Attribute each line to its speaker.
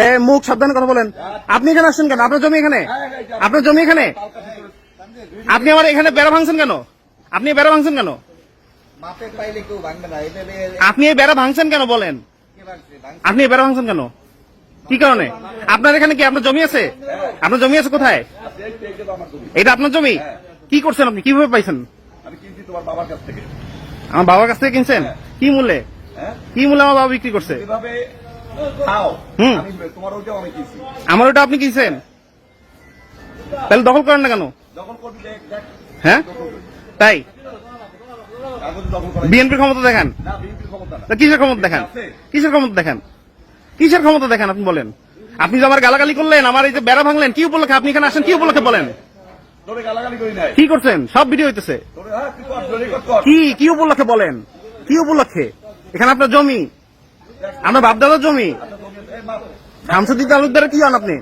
Speaker 1: এ- মুখ সাবধানে কথা বলেন। আপনি এখানে আসছেন কেন? আপনার জমি এখানে? আপনার জমি এখানে? আপনি আমার এখানে বেড়া ভাঙছেন কেন? আপনি বেড়া ভাঙছেন কেন? আপনি এই বেড়া ভাঙছেন কেন বলেন? আপনি এই বেড়া ভাঙছেন কেন? কি কারণে? আপনার এখানে কি আপনার জমি আছে? আপনার জমি আছে কোথায়? এটা আপনার জমি? কি করছেন আপনি? কীভাবে পাইছেন? আমার বাবার কাছ থেকে কিনছেন? কি মূল্যে?
Speaker 2: হ্যাঁ
Speaker 1: কি মূল্যে আমার বাবা বিক্রি করছে? আমার ওটা আপনি কিনছেন? তাহলে দখল করেন না কেন? হ্যাঁ? তাই? বিএনপির ক্ষমতা দেখান। কিসের ক্ষমতা দেখান? কিসের ক্ষমতা দেখান? কিসের ক্ষমতা দেখান আপনি বলেন? আপনি যে আমার গালাগালি করলেন আমার এই যে বেড়া ভাঙলেন কি উপলক্ষে? আপনি এখানে আসেন কি উপলক্ষে বলেন? কি করছেন? সব ভিডিও হইতেছে।
Speaker 2: হ্যাঁ
Speaker 1: কি কি উপলক্ষে বলেন? কি উপলক্ষে? এখানে আপনার জমি? আপনার বাপদাদার জমি? শামসুদ্দিন তালুকদারের কি হন আপনি?